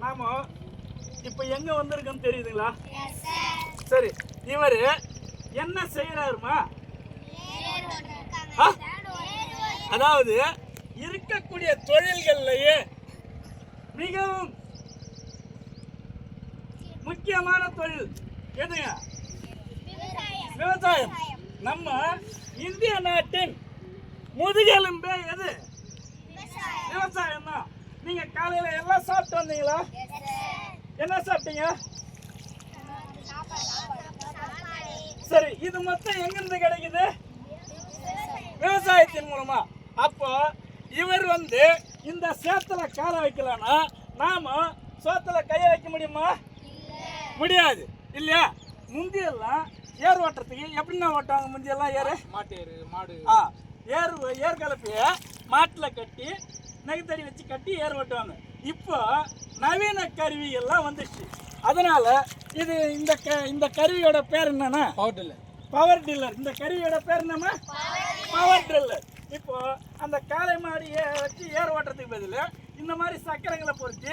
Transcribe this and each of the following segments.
நாம இப்போ எங்க வந்திருக்கோம் தெரியுதுங்களா? சரி இவர் என்ன செய்யறாருமா ஆ? அதாவது இருக்கக்கூடிய தொழில்கள்லயே மிகவும் முக்கியமான தொழில் எதுங்க? விவசாயம். நம்ம இந்திய நாட்டின் முதுகெலும்பே எது? விவசாயம் தான் நீங்க காலையில எல்லாம் சாப்பிட்டு வந்தீங்களா? என்ன சாப்பிட்டீங்க? சரி இது மொத்தம் எங்கிருந்து கிடைக்குது? விவசாயத்தின் மூலமா. அப்போ இவர் வந்து இந்த சேத்துல காலை வைக்கலன்னா நாம சோத்துல கைய வைக்க முடியுமா? முடியாது. இல்லையா? முந்தியெல்லாம் ஏர் ஓட்டுறதுக்கு எப்படின்னா ஓட்டுவாங்க? முந்தியெல்லாம் ஏறு? மாட்டேரு மாடு. ஆ ஏர் ஏர் கலப்பைய மாட்டில் கட்டி நெகுத்தடி வச்சு கட்டி ஏர் ஓட்டுவாங்க இப்போ நவீன கருவி எல்லாம் வந்துடுச்சு அதனால இது இந்த க இந்த கருவியோட பேர் என்னன்னா? பவர் டில்லர் பவர் டில்லர் இந்த கருவியோட பேர் என்னம்மா? பவர் டில்லர் இப்போ அந்த காளை மாடி ஏ- வச்சு ஏர் ஓட்டுறதுக்கு பதில் இந்த மாதிரி சக்கரங்களை பொறுத்து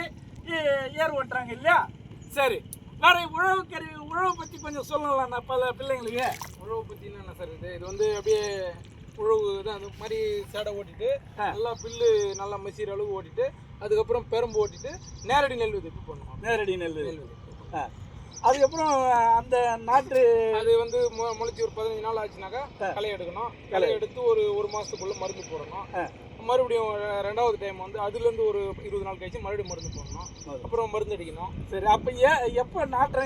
ஏ- ஏர் ஓட்டுறாங்க இல்லையா? சரி. வேற உழவு கருவி உழவு பற்றி கொஞ்சம் சொல்லலாம் நான் பல பிள்ளைங்களுக்கு. உழவு பத்தினா என்ன சார் இது? இது வந்து அப்படியே உழவு அந்த மாதிரி சேடை ஓட்டிட்டு. நல்லா பில்லு நல்லா மசீர் அளவு ஓட்டிட்டு அதுக்கப்புறம் பெரம்பு ஓட்டிட்டு நேரடி நெல் விதைப்பு பண்ணுவோம் நேரடி நெல் நெல் விதைப்பு. அதுக்கப்புறம் அந்த நாட்டு அது வந்து மு- முளைச்சி ஒரு பதினஞ்சு நாள் ஆச்சுனாக்கா களை எடுக்கணும். களை எடுத்து. ஒரு ஒரு மாசத்துக்குள்ள மருந்து போடணும். மறுபடியும் ரெண்டாவது டைம் வந்து அதுல இருந்து ஒரு இருபது நாள் கழிச்சு மறுபடியும் மருந்து போடணும். அப்புறம் மருந்து அடிக்கணும். சரி அப்போ ஏ எப்போ நாற்றை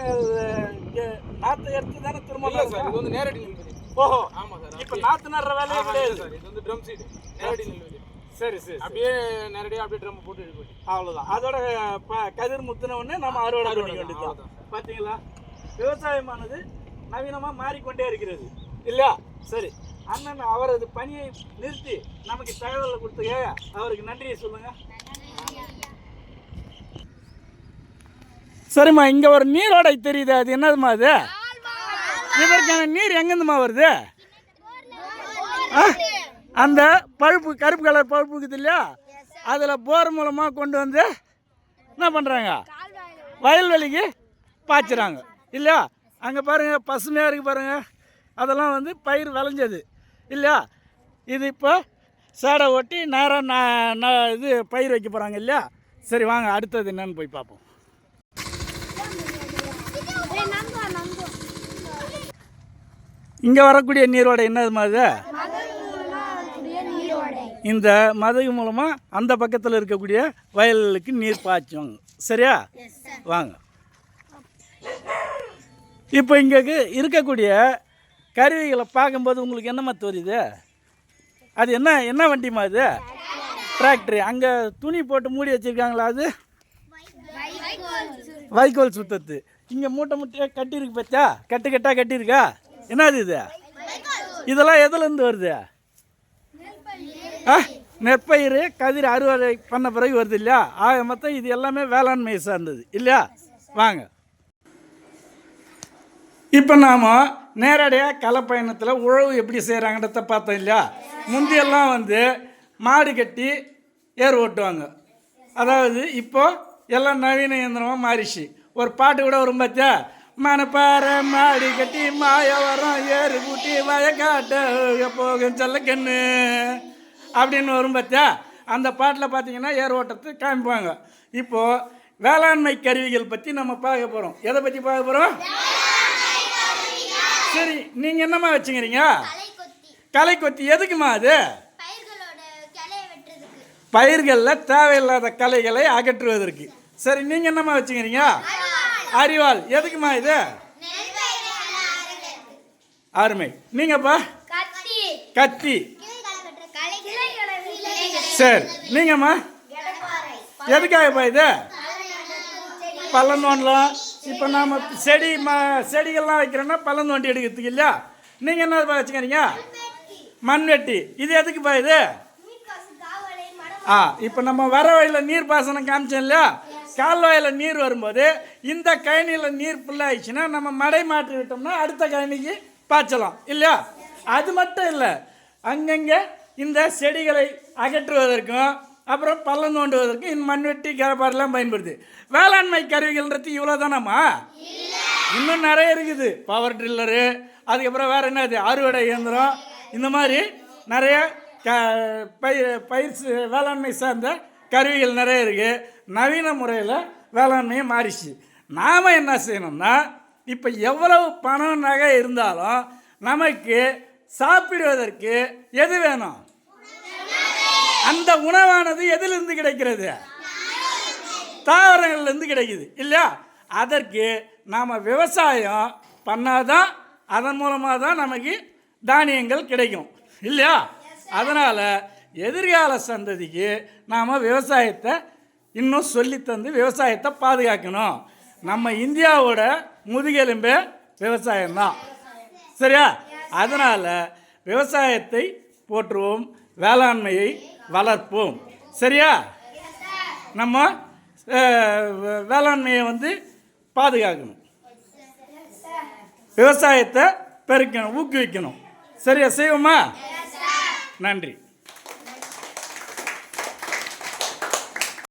நாற்றை எடுத்து தானே திரும்ப சார் இது வந்து நேரடி நெல் ஓஹோ ஆமா சார் இப்போ நாற்று நடுற வேலையே கிடையாது. இல்ல சார் இது வந்து ட்ரம் சீடு நேரடி நெல் சரி சரி அப்படியே நேரடியாக அப்படியே ட்ரம் போட்டு எடுக்கணும் அவ்வளோதான் அதோட ப- கதிர் முத்தின உடனே நம்ம அறுவடை அறுவடை பண்ணிக்க அவ்வளவுதான். பார்த்தீங்களா விவசாயமானது நவீனமாக மாறிக்கொண்டே இருக்கிறது. இல்லையா? சரி. அண்ணன் அவரது பணியை நிறுத்தி நமக்கு தகவலை கொடுத்துக்க அவருக்கு நன்றியை சொல்லுங்க. சரிம்மா இங்க ஒரு நீரோடை தெரியுது. அது என்னதுமா அது? இதற்கான நீர் எங்கேருந்துமா வருது? ஆ? அந்த பழுப்பு கருப்பு கலர் பழுப்பு இருக்குது இல்லையா? அதில் போர் மூலமாக கொண்டு வந்து என்ன பண்ணுறாங்க வயல்வெளிக்கு பாய்ச்சுறாங்க. இல்லையா? அங்கே பாருங்கள் பசுமையாக இருக்குது பாருங்கள் அதெல்லாம் வந்து பயிர் விளைஞ்சது. இல்லையா? இது இப்போ சேடை ஓட்டி நேராக நான் நான் இது பயிர் வைக்க போகிறாங்க இல்லையா? சரி வாங்க அடுத்தது என்னன்னு போய் பார்ப்போம். இங்கே வரக்கூடிய நீரோடை என்னதுமா மாதிரி? இந்த மதகு மூலமாக அந்த பக்கத்தில் இருக்கக்கூடிய வயல்களுக்கு நீர் பாய்ச்சுவாங்க சரியா? வாங்க. இப்போ இங்கே இருக்கக்கூடிய கருவிகளை பார்க்கும்போது உங்களுக்கு என்னம்மா தெரியுது அது என்ன என்ன வண்டிம்மா அது? டிராக்டர் அங்கே துணி போட்டு மூடி வச்சுருக்காங்களா அது? வைக்கோல் சுத்தத்து. இங்கே மூட்டை மூட்டையாக கட்டியிருக்கு பார்த்தா கட்டு கட்டாக கட்டியிருக்கா? என்னது இது? இதெல்லாம் எதுலேருந்து வருது? ஆ நெற்பயிர் கதிர் அறுவடை பண்ண பிறகு வருது இல்லையா? ஆக மொத்தம் இது எல்லாமே வேளாண்மை சார்ந்தது. இல்லையா? வாங்க. இப்போ நாம் நேரடியாக கலப்பயணத்தில் உழவு எப்படி செய்கிறாங்கன்றத பார்த்தோம் இல்லையா? முந்தியெல்லாம் வந்து மாடு கட்டி ஏர் ஓட்டுவாங்க. அதாவது இப்போ எல்லாம் நவீன இயந்திரமாக மாறிச்சு. ஒரு பாட்டு கூட வரும் பார்த்தியா மனப்பாறை மாடி கட்டி மாய வரம் ஏறு கூட்டி வயக்காட்ட போகும் செல்லக்கண்ணு அப்படின்னு வரும் பார்த்தியா அந்த பாட்டில் பார்த்தீங்கன்னா ஏர் ஓட்டத்தை காமிப்பாங்க இப்போது வேளாண்மை கருவிகள் பற்றி நம்ம பார்க்க போகிறோம் எதை பற்றி பார்க்க போகிறோம் சரி நீங்கள் என்னம்மா வச்சுக்கிறீங்க? களை கொத்தி எதுக்குமா அது? பயிர்களில் தேவையில்லாத களைகளை அகற்றுவதற்கு. சரி நீங்கள் என்னம்மா வச்சுக்கிறீங்க? அரிவாள் எதுக்குமா இது? அருமை. நீங்கப்பா? கத்தி. சரி. நீங்கம்மா? எதுக்காகப்பா இது? பள்ளம் தோண்டலாம் இப்போ நாம் செடி ம செடிகள்லாம் வைக்கிறோன்னா பள்ளம் தோண்டி எடுக்கிறதுக்கு இல்லையா? நீங்கள் என்ன வச்சுக்கிறீங்க? மண்வெட்டி. இது எதுக்குப்பா இது? ஆ இப்போ நம்ம வர வழியில் நீர் பாசனம் காமிச்சோம் இல்லையா? கால்வாயில் நீர் வரும்போது இந்த கழனியில் நீர் ஃபுல்லாகிடுச்சுன்னா நம்ம மடை மாற்றி விட்டோம்னா அடுத்த கழனிக்கு பாய்ச்சலாம் இல்லையா? அது மட்டும் இல்லை அங்கங்கே இந்த செடிகளை அகற்றுவதற்கும் அப்புறம் பள்ளம் தோண்டுவதற்கு இந்த மண்வெட்டி கிளப்பாரெல்லாம் பயன்படுது. வேளாண்மை கருவிகள்ன்றது இவ்வளோ தானம்மா இன்னும் நிறைய இருக்குது. பவர் ட்ரில்லரு அதுக்கப்புறம் வேறு என்னது? அறுவடை இயந்திரம் இந்த மாதிரி நிறைய க பயிர் பயிர் வேளாண்மை சார்ந்த கருவிகள் நிறைய இருக்குது நவீன முறையில் வேளாண்மையை மாறிச்சு. நாம் என்ன செய்யணும்னா இப்போ எவ்வளவு பணம் நகை இருந்தாலும் நமக்கு சாப்பிடுவதற்கு எது வேணும்? அந்த உணவானது எதிலிருந்து கிடைக்கிறது? தாவரங்கள்லேருந்து கிடைக்குது இல்லையா? அதற்கு நாம் விவசாயம் பண்ணாதான் அதன் மூலமாக தான் நமக்கு தானியங்கள் கிடைக்கும் இல்லையா? அதனால் எதிர்கால சந்ததிக்கு நாம் விவசாயத்தை இன்னும் சொல்லித்தந்து விவசாயத்தை பாதுகாக்கணும். நம்ம இந்தியாவோட முதுகெலும்பே விவசாயம்தான். சரியா? அதனால் விவசாயத்தை போற்றுவோம் வேளாண்மையை வளர்ப்போம். சரியா? நம்ம வேளாண்மையை வந்து பாதுகாக்கணும். விவசாயத்தை பெருக்கணும் ஊக்குவிக்கணும். சரியா செய்வோமா? நன்றி.